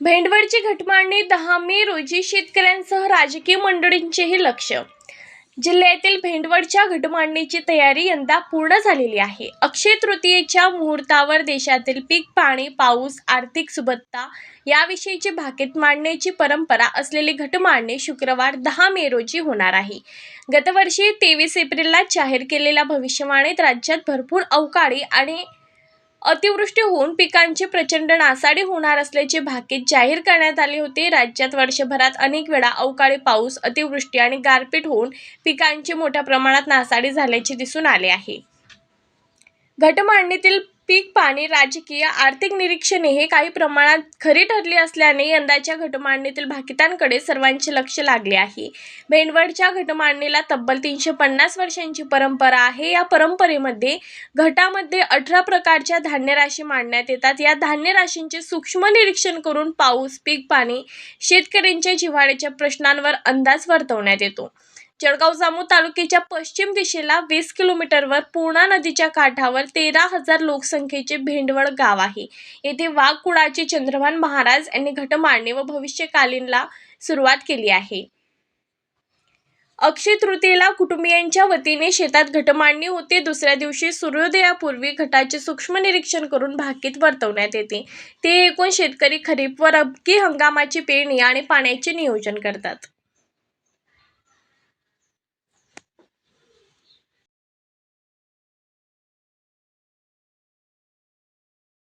भेंडवडची घटमांडणी दहा मे रोजी शेतकऱ्यांसह राजकीय मंडळींचेही लक्ष. जिल्ह्यातील भेंडवडच्या घटमांडणीची तयारी यंदा पूर्ण झालेली आहे. अक्षय तृतीयेच्या मुहूर्तावर देशातील पीक पाणी पाऊस आर्थिक सुबत्ता याविषयीची भाकीत मांडण्याची परंपरा असलेली घटमांडणी शुक्रवार दहा मे रोजी होणार आहे. गतवर्षी तेवीस एप्रिलला जाहीर केलेल्या भविष्यवाणीत राज्यात भरपूर अवकाळी आणि अतिवृष्टी होऊन पिकांची प्रचंड नासाडी होणार असल्याचे भाकीत जाहीर करण्यात आले होते. राज्यात वर्षभरात अनेक वेळा अवकाळी पाऊस अतिवृष्टी आणि गारपीट होऊन पिकांची मोठ्या प्रमाणात नासाडी झाल्याचे दिसून आले आहे. घटमांडणीतील पीक पाणी राजकीय आर्थिक निरीक्षणे हे काही प्रमाणात खरी ठरली असल्याने यंदाच्या घटमांडणीतील भाकितांकडे सर्वांचे लक्ष लागले आहे. भेंडवडच्या घटमांडणीला तब्बल तीनशे पन्नास वर्षांची परंपरा आहे. या परंपरेमध्ये घटामध्ये अठरा प्रकारच्या धान्य राशी मांडण्यात येतात. या धान्य राशींचे सूक्ष्म निरीक्षण करून पाऊस पीक पाणी शेतकऱ्यांच्या जिव्हाळ्याच्या प्रश्नांवर अंदाज वर्तवण्यात येतो. जळगाव जामू तालुक्याच्या पश्चिम दिशेला वीस किलोमीटरवर पूर्णा नदीच्या काठावर तेरा हजार लोकसंख्येचे भेंडवळ गाव आहे. येथे वाघकुळाचे चंद्रभान महाराज यांनी घटमारणे व भविष्यकालीनला सुरुवात केली आहे. अक्षय तृतीयेला कुटुंबियांच्या वतीने शेतात घटमांडणी होते. दुसऱ्या दिवशी सूर्योदयापूर्वी घटाचे सूक्ष्म निरीक्षण करून भाकीत वर्तवण्यात येते. ते एकूण शेतकरी खरीप व रबकी हंगामाची पेरणी आणि पाण्याचे नियोजन करतात.